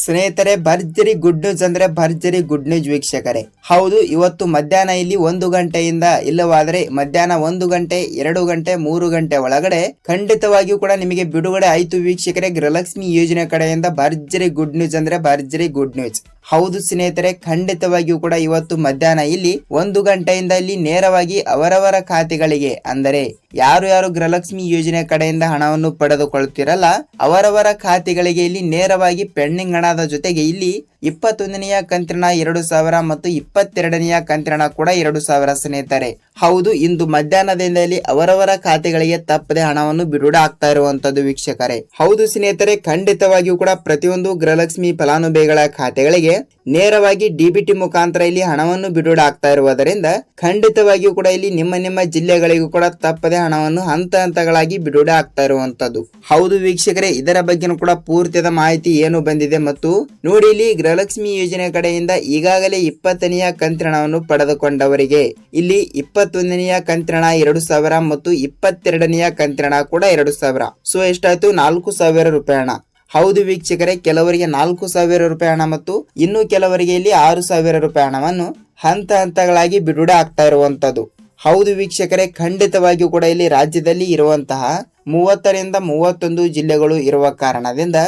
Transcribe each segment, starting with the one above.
ಸ್ನೇಹಿತರೆ, ಭರ್ಜರಿ good news ಅಂದ್ರೆ ಭರ್ಜರಿ ಗುಡ್ ನ್ಯೂಸ್ ವೀಕ್ಷಕರೇ. ಹೌದು, ಇವತ್ತು ಮಧ್ಯಾಹ್ನ ಇಲ್ಲಿ ಒಂದು ಗಂಟೆಯಿಂದ ಇಲ್ಲವಾದರೆ ಮಧ್ಯಾಹ್ನ ಒಂದು ಗಂಟೆ, ಎರಡು ಗಂಟೆ, ಮೂರು ಗಂಟೆ ಒಳಗಡೆ ಖಂಡಿತವಾಗಿಯೂ ಕೂಡ ನಿಮಗೆ ಬಿಡುಗಡೆ ಆಯ್ತು ವೀಕ್ಷಕರೇ. ಗೃಹಲಕ್ಷ್ಮಿ ಯೋಜನೆ ಕಡೆಯಿಂದ ಭರ್ಜರಿ ಗುಡ್ ನ್ಯೂಸ್ ಅಂದ್ರೆ ಭರ್ಜರಿ ಗುಡ್ ನ್ಯೂಸ್ ಹೌದು ಸ್ನೇಹಿತರೆ, ಖಂಡಿತವಾಗಿಯೂ ಕೂಡ ಇವತ್ತು ಮಧ್ಯಾಹ್ನ ಇಲ್ಲಿ ಒಂದು ಗಂಟೆಯಿಂದ ಇಲ್ಲಿ ನೇರವಾಗಿ ಅವರವರ ಖಾತೆಗಳಿಗೆ, ಅಂದರೆ ಯಾರು ಯಾರು ಗೃಹಲಕ್ಷ್ಮಿ ಯೋಜನೆ ಕಡೆಯಿಂದ ಹಣವನ್ನು ಪಡೆದುಕೊಳ್ಳುತ್ತಿರಲ್ಲ, ಅವರವರ ಖಾತೆಗಳಿಗೆ ಇಲ್ಲಿ ನೇರವಾಗಿ ಪೆಂಡಿಂಗ್ ಹಣದ ಜೊತೆಗೆ ಇಲ್ಲಿ ಇಪ್ಪತ್ತೊಂದನೆಯ ಕಂತಿನ ಎರಡು ಸಾವಿರ ಮತ್ತು ಇಪ್ಪತ್ತೆರಡನೆಯ ಕಂತಿನ ಕೂಡ ಎರಡು ಸಾವಿರ ಸ್ನೇಹಿತರೆ. ಹೌದು, ಇಂದು ಮಧ್ಯಾಹ್ನದಿಂದಲೇ ಅವರವರ ಖಾತೆಗಳಿಗೆ ತಪ್ಪದೆ ಹಣವನ್ನು ಬಿಡುಗಡೆ ಆಗ್ತಾ ಇರುವಂತದ್ದು ವೀಕ್ಷಕರೇ. ಹೌದು ಸ್ನೇಹಿತರೆ, ಖಂಡಿತವಾಗಿಯೂ ಕೂಡ ಪ್ರತಿಯೊಂದು ಗೃಹಲಕ್ಷ್ಮಿ ಫಲಾನುಭವಿಗಳ ಖಾತೆಗಳಿಗೆ ನೇರವಾಗಿ ಡಿಬಿಟಿ ಮುಖಾಂತರ ಇಲ್ಲಿ ಹಣವನ್ನು ಬಿಡುಗಡೆ ಆಗ್ತಾ ಇರುವುದರಿಂದ ಖಂಡಿತವಾಗಿಯೂ ಕೂಡ ಇಲ್ಲಿ ನಿಮ್ಮ ನಿಮ್ಮ ಜಿಲ್ಲೆಗಳಿಗೂ ಕೂಡ ತಪ್ಪದೆ ಹಣವನ್ನು ಹಂತ ಹಂತಗಳಾಗಿ ಬಿಡುಗಡೆ ಆಗ್ತಾ ಇರುವಂತದ್ದು. ಹೌದು ವೀಕ್ಷಕರೇ, ಇದರ ಬಗ್ಗೆನೂ ಕೂಡ ಪೂರ್ತಿಯಾದ ಮಾಹಿತಿ ಏನು ಬಂದಿದೆ ಮತ್ತು ನೋಡಿ ಇಲ್ಲಿ ಗೃಹಲಕ್ಷ್ಮಿ ಯೋಜನೆ ಕಡೆಯಿಂದ ಈಗಾಗಲೇ ಇಪ್ಪತ್ತನೆಯ ಕಂತ್ರಣವನ್ನು ಪಡೆದುಕೊಂಡವರಿಗೆ. ಇಲ್ಲಿ ಇಪ್ಪತ್ತೊಂದನೆಯ ಕಂತ್ರಣ ಎರಡು ಸಾವಿರ ಮತ್ತು ಇಪ್ಪತ್ತೆರಡನೆಯ ಕಂತ್ರಣ ಕೂಡ ಎರಡು ಸಾವಿರ. ಸೊ, ಎಷ್ಟಾಯ್ತು? ನಾಲ್ಕು ಸಾವಿರ ರೂಪಾಯಿ ಹಣ. ಹೌದು ವೀಕ್ಷಕರೇ, ಕೆಲವರಿಗೆ ನಾಲ್ಕು ಸಾವಿರ ರೂಪಾಯಿ ಹಣ ಮತ್ತು ಇನ್ನು ಕೆಲವರಿಗೆ ಇಲ್ಲಿ ಆರು ಸಾವಿರ ರೂಪಾಯಿ ಹಣವನ್ನು ಹಂತ ಹಂತಗಳಾಗಿ ಬಿಡುಗಡೆ ಆಗ್ತಾ ಇರುವಂತದ್ದು ಹೌದು ವೀಕ್ಷಕರೇ, ಖಂಡಿತವಾಗಿಯೂ ಕೂಡ ಇಲ್ಲಿ ರಾಜ್ಯದಲ್ಲಿ ಇರುವಂತಹ ಮೂವತ್ತರಿಂದ ಮೂವತ್ತೊಂದು ಜಿಲ್ಲೆಗಳು ಇರುವ ಕಾರಣದಿಂದ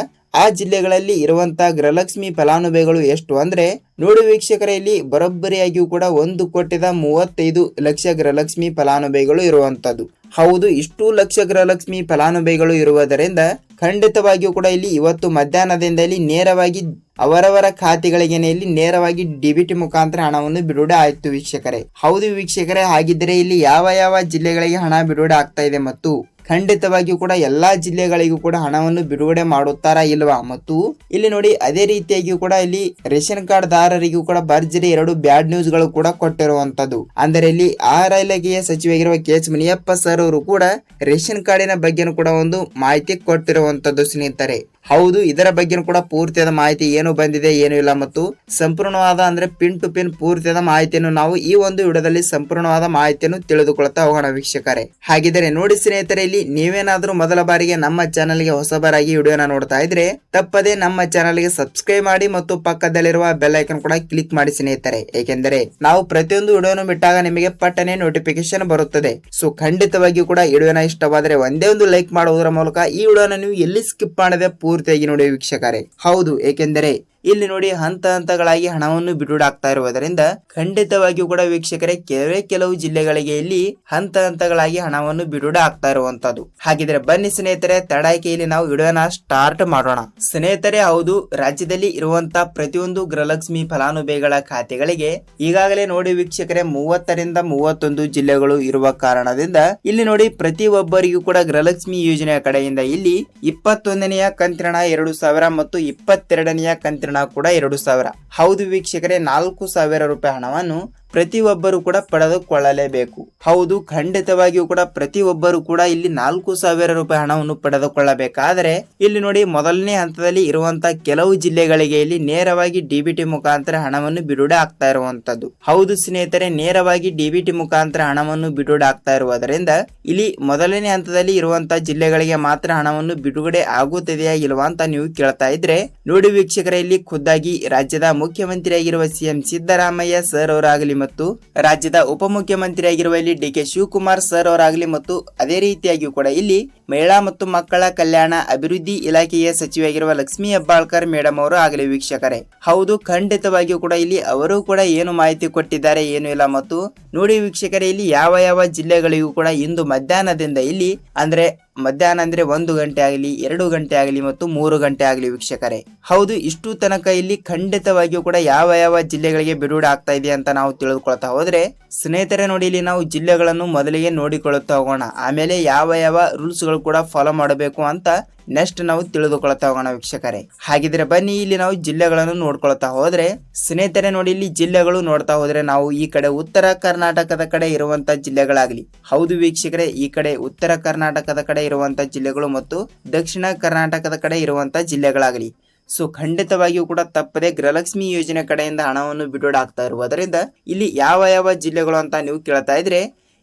ಆ ಜಿಲ್ಲೆಗಳಲ್ಲಿ ಇರುವಂತಹ ಗೃಹಲಕ್ಷ್ಮಿ ಫಲಾನುಭವಿಗಳು ಎಷ್ಟು ಅಂದ್ರೆ ನೋಡಿ ವೀಕ್ಷಕರಲ್ಲಿ ಬರೋಬ್ಬರಿಯಾಗಿಯೂ ಕೂಡ ಒಂದು ಕೋಟಿದ ಮೂವತ್ತೈದು ಲಕ್ಷ ಗೃಹಲಕ್ಷ್ಮಿ ಫಲಾನುಭವಿಗಳು ಇರುವಂತದ್ದು. ಹೌದು, ಇಷ್ಟು ಲಕ್ಷ ಗೃಹಲಕ್ಷ್ಮಿ ಫಲಾನುಭವಿಗಳು ಇರುವುದರಿಂದ ಖಂಡಿತವಾಗಿಯೂ ಕೂಡ ಇಲ್ಲಿ ಇವತ್ತು ಮಧ್ಯಾಹ್ನದಿಂದ ಇಲ್ಲಿ ನೇರವಾಗಿ ಅವರವರ ಖಾತೆಗಳಿಗೆ ಇಲ್ಲಿ ನೇರವಾಗಿ ಡಿಬಿಟಿ ಮುಖಾಂತರ ಹಣವನ್ನು ಬಿಡುಗಡೆ ಆಯಿತು ವೀಕ್ಷಕರೇ. ಹೌದು ವೀಕ್ಷಕರೇ, ಹಾಗಿದ್ರೆ ಇಲ್ಲಿ ಯಾವ ಯಾವ ಜಿಲ್ಲೆಗಳಿಗೆ ಹಣ ಬಿಡುಗಡೆ ಆಗ್ತಾ ಇದೆ ಮತ್ತು ಖಂಡಿತವಾಗಿಯೂ ಕೂಡ ಎಲ್ಲಾ ಜಿಲ್ಲೆಗಳಿಗೂ ಕೂಡ ಹಣವನ್ನು ಬಿಡುಗಡೆ ಮಾಡುತ್ತಾರಾ ಇಲ್ವಾ? ಮತ್ತು ಇಲ್ಲಿ ನೋಡಿ, ಅದೇ ರೀತಿಯಾಗಿಯೂ ಕೂಡ ಇಲ್ಲಿ ರೇಷನ್ ಕಾರ್ಡ್ ದಾರರಿಗೂ ಕೂಡ ಭರ್ಜರಿ ಎರಡು ಬ್ಯಾಡ್ ನ್ಯೂಸ್ಗಳು ಕೂಡ ಕೊಟ್ಟಿರುವಂತದ್ದು ಅಂದರೆ ಇಲ್ಲಿ ಆಹಾರ ಇಲಾಖೆಯ ಸಚಿವರಾಗಿರುವ ಕೆ ಎಚ್ ಮುನಿಯಪ್ಪ ಸರ್ ಅವರು ಕೂಡ ರೇಷನ್ ಕಾರ್ಡಿನ ಬಗ್ಗೆನೂ ಕೂಡ ಒಂದು ಮಾಹಿತಿ ಕೊಟ್ಟಿರುವಂತದ್ದು ಸ್ನೇಹಿತರೆ. ಹೌದು, ಇದರ ಬಗ್ಗೆನೂ ಕೂಡ ಪೂರ್ತಿಯಾದ ಮಾಹಿತಿ ಏನು ಬಂದಿದೆ, ಏನು ಇಲ್ಲ ಮತ್ತು ಸಂಪೂರ್ಣವಾದ ಅಂದ್ರೆ ಪಿನ್ ಟು ಪಿನ್ ಪೂರ್ತಿಯಾದ ಮಾಹಿತಿಯನ್ನು ನಾವು ಈ ಒಂದು ವಿಡಿಯೋದಲ್ಲಿ ಸಂಪೂರ್ಣವಾದ ಮಾಹಿತಿಯನ್ನು ತಿಳಿದುಕೊಳ್ಳುತ್ತಾ ಹೋಗೋಣ ವೀಕ್ಷಕರೇ. ಹಾಗಿದ್ರೆ ನೋಡಿ ಸ್ನೇಹಿತರೆ, ಇಲ್ಲಿ ನೀವೇನಾದ್ರೂ ಮೊದಲ ಬಾರಿಗೆ ನಮ್ಮ ಚಾನಲ್ಗೆ ಹೊಸಬರಾಗಿ ವಿಡಿಯೋನ ನೋಡ್ತಾ ಇದ್ರೆ ತಪ್ಪದೆ ನಮ್ಮ ಚಾನಲ್ಗೆ ಸಬ್ಸ್ಕ್ರೈಬ್ ಮಾಡಿ ಮತ್ತು ಪಕ್ಕದಲ್ಲಿರುವ ಬೆಲ್ ಐಕನ್ ಕೂಡ ಕ್ಲಿಕ್ ಮಾಡಿ ಸ್ನೇಹಿತರೆ. ಏಕೆಂದರೆ ನಾವು ಪ್ರತಿಯೊಂದು ವಿಡಿಯೋನು ಬಿಟ್ಟಾಗ ನಿಮಗೆ ಪಟ್ಟನೆ ನೋಟಿಫಿಕೇಶನ್ ಬರುತ್ತದೆ. ಸೊ ಖಂಡಿತವಾಗಿಯೂ ಕೂಡ ವಿಡಿಯೋನ ಇಷ್ಟವಾದರೆ ಒಂದೇ ಒಂದು ಲೈಕ್ ಮಾಡುವುದರ ಮೂಲಕ ಈ ವಿಡಿಯೋನ ನೀವು ಎಲ್ಲಿ ಸ್ಕಿಪ್ ಮಾಡದೆ ಪೂರ್ತಿಯಾಗಿ ನೋಡಿ ವೀಕ್ಷಕರೇ. ಹೌದು ಏಕೆಂದರೆ ಇಲ್ಲಿ ನೋಡಿ ಹಂತ ಹಂತಗಳಾಗಿ ಹಣವನ್ನು ಬಿಡುಗಡೆ ಆಗ್ತಾ ಇರುವುದರಿಂದ ಖಂಡಿತವಾಗಿಯೂ ಕೂಡ ವೀಕ್ಷಕರೇ ಕೆಲವೇ ಕೆಲವು ಜಿಲ್ಲೆಗಳಿಗೆ ಇಲ್ಲಿ ಹಂತ ಹಂತಗಳಾಗಿ ಹಣವನ್ನು ಬಿಡುಗಡೆ ಆಗ್ತಾ ಇರುವಂತದ್ದು ಹಾಗಿದ್ರೆ ಬನ್ನಿ ಸ್ನೇಹಿತರೆ ತಡಾಯಿಕೆಯಲ್ಲಿ ನಾವು ವಿಡಿಯೋನ ಸ್ಟಾರ್ಟ್ ಮಾಡೋಣ. ಸ್ನೇಹಿತರೆ, ಹೌದು, ರಾಜ್ಯದಲ್ಲಿ ಇರುವಂತಹ ಪ್ರತಿಯೊಂದು ಗೃಹಲಕ್ಷ್ಮಿ ಫಲಾನುಭವಿಗಳ ಖಾತೆಗಳಿಗೆ ಈಗಾಗಲೇ ನೋಡಿ ವೀಕ್ಷಕರೇ, ಮೂವತ್ತರಿಂದ ಮೂವತ್ತೊಂದು ಜಿಲ್ಲೆಗಳು ಇರುವ ಕಾರಣದಿಂದ ಇಲ್ಲಿ ನೋಡಿ ಪ್ರತಿ ಒಬ್ಬರಿಗೂ ಕೂಡ ಗೃಹಲಕ್ಷ್ಮಿ ಯೋಜನೆಯ ಕಡೆಯಿಂದ ಇಲ್ಲಿ ಇಪ್ಪತ್ತೊಂದನೆಯ ಕಂತಿನ ಎರಡು ಸಾವಿರ ಮತ್ತು ಇಪ್ಪತ್ತೆರಡನೆಯ ಕಂತಿನ ಕೂಡ ಎರಡು ಸಾವಿರ. ಹೌದು ವೀಕ್ಷಕರೇ ನಾಲ್ಕು ಸಾವಿರ ರೂಪಾಯಿ ಹಣವನ್ನು ಪ್ರತಿಯೊಬ್ಬರು ಕೂಡ ಪಡೆದುಕೊಳ್ಳಲೇಬೇಕು. ಹೌದು, ಖಂಡಿತವಾಗಿಯೂ ಕೂಡ ಪ್ರತಿಯೊಬ್ಬರು ಕೂಡ ಇಲ್ಲಿ ನಾಲ್ಕು ಸಾವಿರ ರೂಪಾಯಿ ಹಣವನ್ನು ಪಡೆದುಕೊಳ್ಳಬೇಕಾದರೆ ಇಲ್ಲಿ ನೋಡಿ ಮೊದಲನೇ ಹಂತದಲ್ಲಿ ಇರುವಂತಹ ಕೆಲವು ಜಿಲ್ಲೆಗಳಿಗೆ ಇಲ್ಲಿ ನೇರವಾಗಿ ಡಿಬಿಟಿ ಮುಖಾಂತರ ಹಣವನ್ನು ಬಿಡುಗಡೆ ಆಗ್ತಾ ಇರುವಂತದ್ದು ಹೌದು ಸ್ನೇಹಿತರೆ, ನೇರವಾಗಿ ಡಿಬಿಟಿ ಮುಖಾಂತರ ಹಣವನ್ನು ಬಿಡುಗಡೆ ಆಗ್ತಾ ಇರುವುದರಿಂದ ಇಲ್ಲಿ ಮೊದಲನೇ ಹಂತದಲ್ಲಿ ಇರುವಂತಹ ಜಿಲ್ಲೆಗಳಿಗೆ ಮಾತ್ರ ಹಣವನ್ನು ಬಿಡುಗಡೆ ಆಗುತ್ತದೆಯಾ ಇಲ್ವಾ ಅಂತ ನೀವು ಕೇಳ್ತಾ ಇದ್ರೆ ನೋಡಿ ವೀಕ್ಷಕರ, ಇಲ್ಲಿ ಖುದ್ದಾಗಿ ರಾಜ್ಯದ ಮುಖ್ಯಮಂತ್ರಿಯಾಗಿರುವ ಸಿಎಂ ಸಿದ್ದರಾಮಯ್ಯ ಸರ್ ಅವರಾಗಲಿ ಮತ್ತು ರಾಜ್ಯದ ಉಪಮುಖ್ಯಮಂತ್ರಿಯಾಗಿರುವ ಇಲ್ಲಿ ಡಿ ಕೆ ಶಿವಕುಮಾರ್ ಸರ್ ಅವರಾಗಲಿ ಮತ್ತು ಅದೇ ರೀತಿಯಾಗಿಯೂ ಕೂಡ ಇಲ್ಲಿ ಮಹಿಳಾ ಮತ್ತು ಮಕ್ಕಳ ಕಲ್ಯಾಣ ಅಭಿವೃದ್ಧಿ ಇಲಾಖೆಯ ಸಚಿವೆಯಾಗಿರುವ ಲಕ್ಷ್ಮೀ ಹೆಬ್ಬಾಳ್ಕರ್ ಮೇಡಮ್ ಅವರು ಆಗಲಿ ವೀಕ್ಷಕರೇ. ಹೌದು, ಖಂಡಿತವಾಗಿಯೂ ಕೂಡ ಇಲ್ಲಿ ಅವರು ಕೂಡ ಏನು ಮಾಹಿತಿ ಕೊಟ್ಟಿದ್ದಾರೆ ಏನು ಇಲ್ಲ ಮತ್ತು ನೋಡಿ ವೀಕ್ಷಕರೇ, ಇಲ್ಲಿ ಯಾವ ಯಾವ ಜಿಲ್ಲೆಗಳಿಗೂ ಕೂಡ ಇಂದು ಮಧ್ಯಾಹ್ನದಿಂದ ಇಲ್ಲಿ ಅಂದ್ರೆ ಮಧ್ಯಾಹ್ನ ಅಂದ್ರೆ ಒಂದು ಗಂಟೆ ಆಗಲಿ, ಎರಡು ಗಂಟೆ ಆಗಲಿ ಮತ್ತು ಮೂರು ಗಂಟೆ ಆಗಲಿ ವೀಕ್ಷಕರೇ. ಹೌದು, ಇಷ್ಟು ತನಕ ಇಲ್ಲಿ ಖಂಡಿತವಾಗಿಯೂ ಕೂಡ ಯಾವ ಯಾವ ಜಿಲ್ಲೆಗಳಿಗೆ ಬಿಡುಗಡೆ ಆಗ್ತಾ ಇದೆ ಅಂತ ನಾವು ತಿಳಿದುಕೊಳ್ತಾ ಹೋದ್ರೆ, ಸ್ನೇಹಿತರೆ ನೋಡಿ, ಇಲ್ಲಿ ನಾವು ಜಿಲ್ಲೆಗಳನ್ನು ಮೊದಲಿಗೆ ನೋಡಿಕೊಳ್ಳುತ್ತಾ ಹೋಗೋಣ. ಆಮೇಲೆ ಯಾವ ಯಾವ ರೂಲ್ಸ್ಗಳು ಕೂಡ ಫಾಲೋ ಮಾಡಬೇಕು ಅಂತ ನೆಕ್ಸ್ಟ್ ನಾವು ತಿಳಿದುಕೊಳ್ತಾ ಹೋಗೋಣ ವೀಕ್ಷಕರೇ. ಹಾಗಿದ್ರೆ ಬನ್ನಿ, ಇಲ್ಲಿ ನಾವು ಜಿಲ್ಲೆಗಳನ್ನು ನೋಡ್ಕೊಳ್ತಾ ಹೋದ್ರೆ, ಸ್ನೇಹಿತರೆ ನೋಡಿ, ಇಲ್ಲಿ ಜಿಲ್ಲೆಗಳು ನೋಡ್ತಾ ಹೋದ್ರೆ ನಾವು ಈ ಕಡೆ ಉತ್ತರ ಕರ್ನಾಟಕದ ಕಡೆ ಇರುವಂತ ಜಿಲ್ಲೆಗಳಾಗಲಿ. ಹೌದು ವೀಕ್ಷಕರೇ, ಈ ಕಡೆ ಉತ್ತರ ಕರ್ನಾಟಕದ ಕಡೆ ಇರುವಂತ ಜಿಲ್ಲೆಗಳು ಮತ್ತು ದಕ್ಷಿಣ ಕರ್ನಾಟಕದ ಕಡೆ ಇರುವಂತ ಜಿಲ್ಲೆಗಳಾಗಲಿ. ಸೊ, ಖಂಡಿತವಾಗಿಯೂ ಕೂಡ ತಪ್ಪದೆ ಗೃಹಲಕ್ಷ್ಮಿ ಯೋಜನೆ ಕಡೆಯಿಂದ ಹಣವನ್ನು ಬಿಡುಗಡೆ ಆಗ್ತಾ ಇರುವುದರಿಂದ ಇಲ್ಲಿ ಯಾವ ಯಾವ ಜಿಲ್ಲೆಗಳು ಅಂತ ನೀವು ಕೇಳ್ತಾ ಇದ್ರೆ,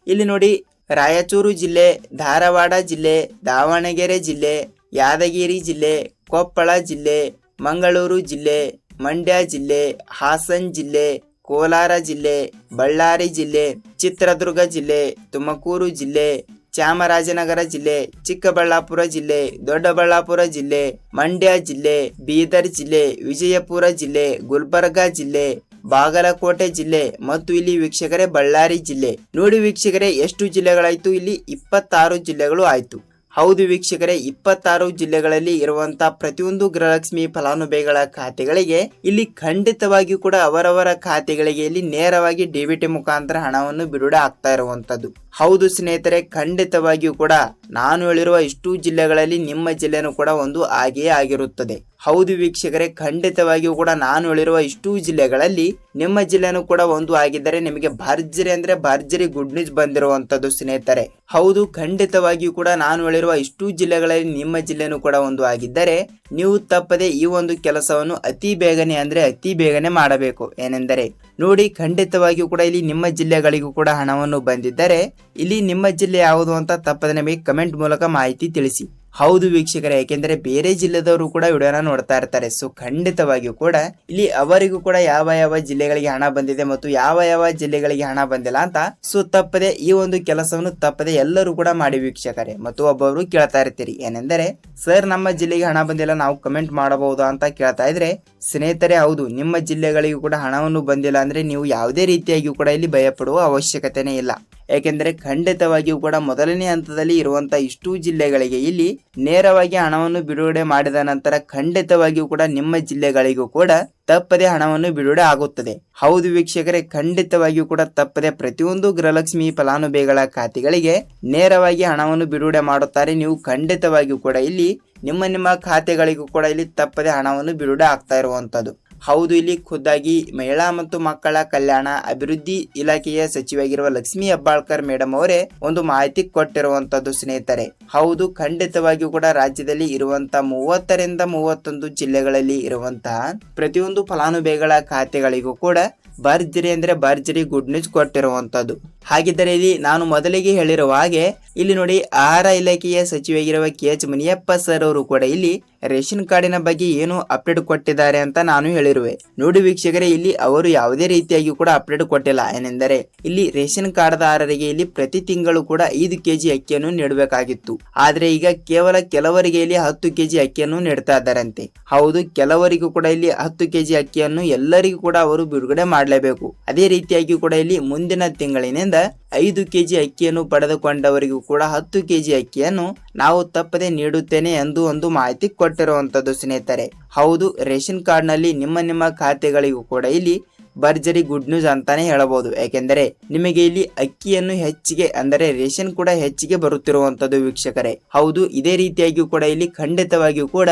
ಇಲ್ಲಿ ನೋಡಿ ರಾಯಚೂರು ಜಿಲ್ಲೆ, ಧಾರವಾಡ ಜಿಲ್ಲೆ, ದಾವಣಗೆರೆ ಜಿಲ್ಲೆ ಯಾದಗಿರಿ ಜಿಲ್ಲೆ, ಕೊಪ್ಪಳ ಜಿಲ್ಲೆ, ಮಂಗಳೂರು ಜಿಲ್ಲೆ, ಮಂಡ್ಯ ಜಿಲ್ಲೆ, ಹಾಸನ್ ಜಿಲ್ಲೆ, ಕೋಲಾರ ಜಿಲ್ಲೆ, ಬಳ್ಳಾರಿ ಜಿಲ್ಲೆ, ಚಿತ್ರದುರ್ಗ ಜಿಲ್ಲೆ, ತುಮಕೂರು ಜಿಲ್ಲೆ, ಚಾಮರಾಜನಗರ ಜಿಲ್ಲೆ, ಚಿಕ್ಕಬಳ್ಳಾಪುರ ಜಿಲ್ಲೆ, ದೊಡ್ಡಬಳ್ಳಾಪುರ ಜಿಲ್ಲೆ, ಮಂಡ್ಯ ಜಿಲ್ಲೆ, ಬೀದರ್ ಜಿಲ್ಲೆ, ವಿಜಯಪುರ ಜಿಲ್ಲೆ, ಗುಲ್ಬರ್ಗಾ ಜಿಲ್ಲೆ, ಬಾಗಲಕೋಟೆ ಜಿಲ್ಲೆ ಮತ್ತು ಇಲ್ಲಿ ವೀಕ್ಷಕರೇ ಬಳ್ಳಾರಿ ಜಿಲ್ಲೆ. ನೋಡಿ ವೀಕ್ಷಕರೇ, ಎಷ್ಟು ಜಿಲ್ಲೆಗಳಾಯ್ತು? ಇಲ್ಲಿ ಇಪ್ಪತ್ತಾರು ಜಿಲ್ಲೆಗಳು ಆಯ್ತು. ಹೌದು ವೀಕ್ಷಕರೇ, ಇಪ್ಪತ್ತಾರು ಜಿಲ್ಲೆಗಳಲ್ಲಿ ಇರುವಂತಹ ಪ್ರತಿಯೊಂದು ಗೃಹಲಕ್ಷ್ಮಿ ಫಲಾನುಭವಿಗಳ ಖಾತೆಗಳಿಗೆ ಇಲ್ಲಿ ಖಂಡಿತವಾಗಿಯೂ ಕೂಡ ಅವರವರ ಖಾತೆಗಳಿಗೆ ಇಲ್ಲಿ ನೇರವಾಗಿ ಡಿಬಿಟಿ ಮುಖಾಂತರ ಹಣವನ್ನು ಬಿಡುಗಡೆ ಆಗ್ತಾ ಇರುವಂತದ್ದು. ಹೌದು ಸ್ನೇಹಿತರೆ, ಖಂಡಿತವಾಗಿಯೂ ಕೂಡ ನಾನು ಹೇಳಿರುವ ಇಷ್ಟು ಜಿಲ್ಲೆಗಳಲ್ಲಿ ನಿಮ್ಮ ಜಿಲ್ಲೆನೂ ಕೂಡ ಒಂದು ಹಾಗೆಯೇ ಆಗಿರುತ್ತದೆ. ಹೌದು ವೀಕ್ಷಕರೇ, ಖಂಡಿತವಾಗಿಯೂ ಕೂಡ ನಾನು ಹೇಳಿರುವ ಇಷ್ಟು ಜಿಲ್ಲೆಗಳಲ್ಲಿ ನಿಮ್ಮ ಜಿಲ್ಲೆನೂ ಕೂಡ ಒಂದು ಆಗಿದ್ದರೆ ನಿಮಗೆ ಭರ್ಜರಿ ಅಂದ್ರೆ ಭರ್ಜರಿ ಗುಡ್ ನ್ಯೂಸ್ ಬಂದಿರುವಂತದ್ದು ಸ್ನೇಹಿತರೆ. ಹೌದು, ಖಂಡಿತವಾಗಿಯೂ ಕೂಡ ನಾನು ಹೇಳಿರುವ ಇಷ್ಟು ಜಿಲ್ಲೆಗಳಲ್ಲಿ ನಿಮ್ಮ ಜಿಲ್ಲೆನೂ ಕೂಡ ಒಂದು ಆಗಿದ್ದರೆ ನೀವು ತಪ್ಪದೆ ಈ ಒಂದು ಕೆಲಸವನ್ನು ಅತಿ ಬೇಗನೆ ಅಂದ್ರೆ ಅತಿ ಬೇಗನೆ ಮಾಡಬೇಕು. ಏನೆಂದರೆ, ನೋಡಿ, ಖಂಡಿತವಾಗಿಯೂ ಕೂಡ ಇಲ್ಲಿ ನಿಮ್ಮ ಜಿಲ್ಲೆಗಳಿಗೂ ಕೂಡ ಹಣವನ್ನು ಬಂದಿದ್ದರೆ ಇಲ್ಲಿ ನಿಮ್ಮ ಜಿಲ್ಲೆ ಯಾವುದು ಅಂತ ತಪ್ಪದೆ ನಮಗೆ ಕಮೆಂಟ್ ಮೂಲಕ ಮಾಹಿತಿ ತಿಳಿಸಿ. ಹೌದು ವೀಕ್ಷಕರೇ, ಯಾಕೆಂದ್ರೆ ಬೇರೆ ಜಿಲ್ಲೆದವರು ಕೂಡ ವಿಡಿಯೋನ ನೋಡ್ತಾ ಇರ್ತಾರೆ. ಸೊ ಖಂಡಿತವಾಗಿಯೂ ಕೂಡ ಇಲ್ಲಿ ಅವರಿಗೂ ಕೂಡ ಯಾವ ಯಾವ ಜಿಲ್ಲೆಗಳಿಗೆ ಹಣ ಬಂದಿದೆ ಮತ್ತು ಯಾವ ಯಾವ ಜಿಲ್ಲೆಗಳಿಗೆ ಹಣ ಬಂದಿಲ್ಲ ಅಂತ ಸೊ ತಪ್ಪದೆ ಈ ಒಂದು ಕೆಲಸವನ್ನು ತಪ್ಪದೆ ಎಲ್ಲರೂ ಕೂಡ ಮಾಡಿ ವೀಕ್ಷಕರೇ. ಮತ್ತು ಒಬ್ಬೊಬ್ರು ಕೇಳ್ತಾ ಇರ್ತೀರಿ, ಏನೆಂದರೆ, ಸರ್, ನಮ್ಮ ಜಿಲ್ಲೆಗೆ ಹಣ ಬಂದಿಲ್ಲ, ನಾವು ಕಮೆಂಟ್ ಮಾಡಬಹುದು? ಅಂತ ಕೇಳ್ತಾ ಇದ್ರೆ, ಸ್ನೇಹಿತರೆ, ಹೌದು, ನಿಮ್ಮ ಜಿಲ್ಲೆಗಳಿಗೂ ಕೂಡ ಹಣವನ್ನು ಬಂದಿಲ್ಲ ಅಂದ್ರೆ ನೀವು ಯಾವುದೇ ರೀತಿಯಾಗಿಯೂ ಕೂಡ ಇಲ್ಲಿ ಭಯಪಡುವ ಅವಶ್ಯಕತೆನೇ ಇಲ್ಲ. ಯಾಕೆಂದ್ರೆ ಖಂಡಿತವಾಗಿಯೂ ಕೂಡ ಮೊದಲನೇ ಹಂತದಲ್ಲಿ ಇರುವಂತಹ ಇಷ್ಟು ಜಿಲ್ಲೆಗಳಿಗೆ ಇಲ್ಲಿ ನೇರವಾಗಿ ಹಣವನ್ನು ಬಿಡುಗಡೆ ಮಾಡಿದ ನಂತರ ಖಂಡಿತವಾಗಿಯೂ ಕೂಡ ನಿಮ್ಮ ಜಿಲ್ಲೆಗಳಿಗೂ ಕೂಡ ತಪ್ಪದೆ ಹಣವನ್ನು ಬಿಡುಗಡೆ ಆಗುತ್ತದೆ. ಹೌದು ವೀಕ್ಷಕರೇ, ಖಂಡಿತವಾಗಿಯೂ ಕೂಡ ತಪ್ಪದೆ ಪ್ರತಿಯೊಂದು ಗೃಹಲಕ್ಷ್ಮಿ ಫಲಾನುಭವಿಗಳ ಖಾತೆಗಳಿಗೆ ನೇರವಾಗಿ ಹಣವನ್ನು ಬಿಡುಗಡೆ ಮಾಡುತ್ತಾರೆ. ನೀವು ಖಂಡಿತವಾಗಿಯೂ ಕೂಡ ಇಲ್ಲಿ ನಿಮ್ಮ ನಿಮ್ಮ ಖಾತೆಗಳಿಗೂ ಕೂಡ ಇಲ್ಲಿ ತಪ್ಪದೆ ಹಣವನ್ನು ಬಿಡುಗಡೆ ಆಗ್ತಾ ಇರುವಂತದ್ದು. ಹೌದು, ಇಲ್ಲಿ ಖುದ್ದಾಗಿ ಮಹಿಳಾ ಮತ್ತು ಮಕ್ಕಳ ಕಲ್ಯಾಣ ಅಭಿವೃದ್ಧಿ ಇಲಾಖೆಯ ಸಚಿವಾಗಿರುವ ಲಕ್ಷ್ಮೀ ಹೆಬ್ಬಾಳ್ಕರ್ ಮೇಡಮ್ ಅವರೇ ಒಂದು ಮಾಹಿತಿ ಕೊಟ್ಟಿರುವಂತದ್ದು ಸ್ನೇಹಿತರೆ. ಹೌದು, ಖಂಡಿತವಾಗಿಯೂ ಕೂಡ ರಾಜ್ಯದಲ್ಲಿ ಇರುವಂತಹ ಮೂವತ್ತರಿಂದ ಮೂವತ್ತೊಂದು ಜಿಲ್ಲೆಗಳಲ್ಲಿ ಇರುವಂತಹ ಪ್ರತಿಯೊಂದು ಫಲಾನುಭವಿಗಳ ಖಾತೆಗಳಿಗೂ ಕೂಡ ಭರ್ಜರಿ ಅಂದ್ರೆ ಭರ್ಜರಿ ಗುಡ್ ನ್ಯೂಸ್ ಕೊಟ್ಟಿರುವಂತದ್ದು. ಹಾಗಿದ್ದರೆ ಇಲ್ಲಿ ನಾನು ಮೊದಲಿಗೆ ಹೇಳಿರುವ ಹಾಗೆ, ಇಲ್ಲಿ ನೋಡಿ ಆಹಾರ ಇಲಾಖೆಯ ಸಚಿವರಾಗಿರುವ ಕೆ ಎಚ್ ಮುನಿಯಪ್ಪ ಸರ್ ಅವರು ಕೂಡ ಇಲ್ಲಿ ರೇಷನ್ ಕಾರ್ಡಿನ ಬಗ್ಗೆ ಏನು ಅಪ್ಡೇಟ್ ಕೊಟ್ಟಿದ್ದಾರೆ ಅಂತ ನಾನು ಹೇಳಿರುವೆ. ನೋಡಿ ವೀಕ್ಷಕರೇ, ಇಲ್ಲಿ ಅವರು ಯಾವುದೇ ರೀತಿಯಾಗಿ ಕೂಡ ಅಪ್ಡೇಟ್ ಕೊಟ್ಟಿಲ್ಲ. ಏನೆಂದರೆ, ಇಲ್ಲಿ ರೇಷನ್ ಕಾರ್ಡ್ದಾರರಿಗೆ ಇಲ್ಲಿ ಪ್ರತಿ ತಿಂಗಳು ಕೂಡ ಐದು ಕೆಜಿ ಅಕ್ಕಿಯನ್ನು ನೀಡಬೇಕಾಗಿತ್ತು. ಆದರೆ ಈಗ ಕೇವಲ ಕೆಲವರಿಗೆ ಇಲ್ಲಿ ಹತ್ತು ಕೆಜಿ ಅಕ್ಕಿಯನ್ನು ನೀಡ್ತಾ ಇದ್ದಾರಂತೆ. ಹೌದು, ಕೆಲವರಿಗೂ ಕೂಡ ಇಲ್ಲಿ ಹತ್ತು ಕೆಜಿ ಅಕ್ಕಿಯನ್ನು ಎಲ್ಲರಿಗೂ ಕೂಡ ಅವರು ಬಿಡುಗಡೆ ಮಾಡಲೇಬೇಕು. ಅದೇ ರೀತಿಯಾಗಿ ಕೂಡ ಇಲ್ಲಿ ಮುಂದಿನ ತಿಂಗಳಿನಿಂದ ಐದು ಕೆಜಿ ಅಕ್ಕಿಯನ್ನು ಪಡೆದುಕೊಂಡವರಿಗೂ ಕೂಡ ಹತ್ತು ಕೆಜಿ ಅಕ್ಕಿಯನ್ನು ನಾವು ತಪ್ಪದೆ ನೀಡುತ್ತೇನೆ ಎಂದು ಒಂದು ಮಾಹಿತಿ ಕೊಟ್ಟಿರುವಂತದ್ದು ಸ್ನೇಹಿತರೆ. ಹೌದು, ರೇಷನ್ ಕಾರ್ಡ್ನಲ್ಲಿ ನಿಮ್ಮ ನಿಮ್ಮ ಖಾತೆಗಳಿಗೂ ಕೂಡ ಇಲ್ಲಿ ಭರ್ಜರಿ ಗುಡ್ ನ್ಯೂಸ್ ಅಂತಾನೆ ಹೇಳಬಹುದು ಯಾಕೆಂದರೆ ನಿಮಗೆ ಇಲ್ಲಿ ಅಕ್ಕಿಯನ್ನು ಹೆಚ್ಚಿಗೆ, ಅಂದರೆ ರೇಷನ್ ಕೂಡ ಹೆಚ್ಚಿಗೆ ಬರುತ್ತಿರುವಂತದ್ದು ವೀಕ್ಷಕರೇ. ಹೌದು, ಇದೇ ರೀತಿಯಾಗಿಯೂ ಕೂಡ ಇಲ್ಲಿ ಖಂಡಿತವಾಗಿಯೂ ಕೂಡ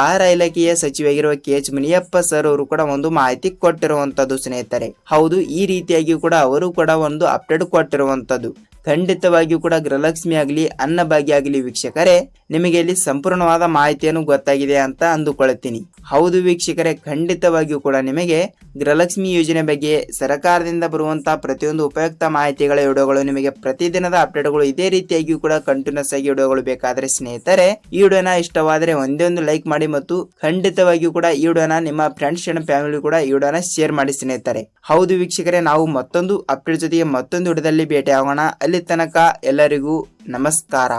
ಆಹಾರ ಇಲಾಖೆಯ ಸಚಿವಾಗಿರುವ ಕೆ ಎಚ್ ಮುನಿಯಪ್ಪ ಸರ್ ಅವರು ಕೂಡ ಒಂದು ಮಾಹಿತಿ ಕೊಟ್ಟಿರುವಂತದ್ದು ಸ್ನೇಹಿತರೆ. ಹೌದು, ಈ ರೀತಿಯಾಗಿ ಕೂಡ ಅವರು ಕೂಡ ಒಂದು ಅಪ್ಡೇಟ್ ಕೊಟ್ಟಿರುವಂತದ್ದು ಖಂಡಿತವಾಗಿಯೂ ಕೂಡ ಗೃಹಲಕ್ಷ್ಮಿ ಆಗಲಿ ಅನ್ನಭಾಗ್ಯ ಆಗಲಿ ವೀಕ್ಷಕರೇ, ನಿಮಗೆ ಇಲ್ಲಿ ಸಂಪೂರ್ಣವಾದ ಮಾಹಿತಿಯನ್ನು ಗೊತ್ತಾಗಿದೆ ಅಂತ ಅಂದುಕೊಳ್ಳುತ್ತೀನಿ ಹೌದು ವೀಕ್ಷಕರೇ, ಖಂಡಿತವಾಗಿಯೂ ಕೂಡ ನಿಮಗೆ ಗೃಹಲಕ್ಷ್ಮಿ ಯೋಜನೆ ಬಗ್ಗೆ ಸರ್ಕಾರದಿಂದ ಬರುವಂತಹ ಪ್ರತಿಯೊಂದು ಉಪಯುಕ್ತ ಮಾಹಿತಿಗಳ ವಿಡಿಯೋಗಳು ನಿಮಗೆ ಪ್ರತಿದಿನದ ಅಪ್ಡೇಟ್ಗಳು ಇದೇ ರೀತಿಯಾಗಿಯೂ ಕೂಡ ಕಂಟಿನ್ಯೂಸ್ ಆಗಿ ವಿಡಿಯೋಗಳು ಬೇಕಾದ್ರೆ ಸ್ನೇಹಿತರೆ, ಈ ವಿಡಿಯೋನ ಇಷ್ಟವಾದರೆ ಒಂದೇ ಒಂದು ಲೈಕ್ ಮಾಡಿ ಮತ್ತು ಖಂಡಿತವಾಗಿಯೂ ಕೂಡ ಈ ವಿಡಿಯೋನ ನಿಮ್ಮ ಫ್ರೆಂಡ್ಸ್ ಅಂಡ್ ಫ್ಯಾಮಿಲಿ ಕೂಡ ಈ ವಿಡಿಯೋನ ಶೇರ್ ಮಾಡಿ ಸ್ನೇಹಿತರೆ. ಹೌದು ವೀಕ್ಷಕರೇ, ನಾವು ಮತ್ತೊಂದು ಅಪ್ಡೇಟ್ ಜೊತೆಗೆ ಮತ್ತೊಂದು ವಿಡಿಯೋದಲ್ಲಿ ಭೇಟಿ ಆಗೋಣ ಅಲ್ಲಿ ತನಕ ಎಲ್ಲರಿಗೂ ನಮಸ್ಕಾರ.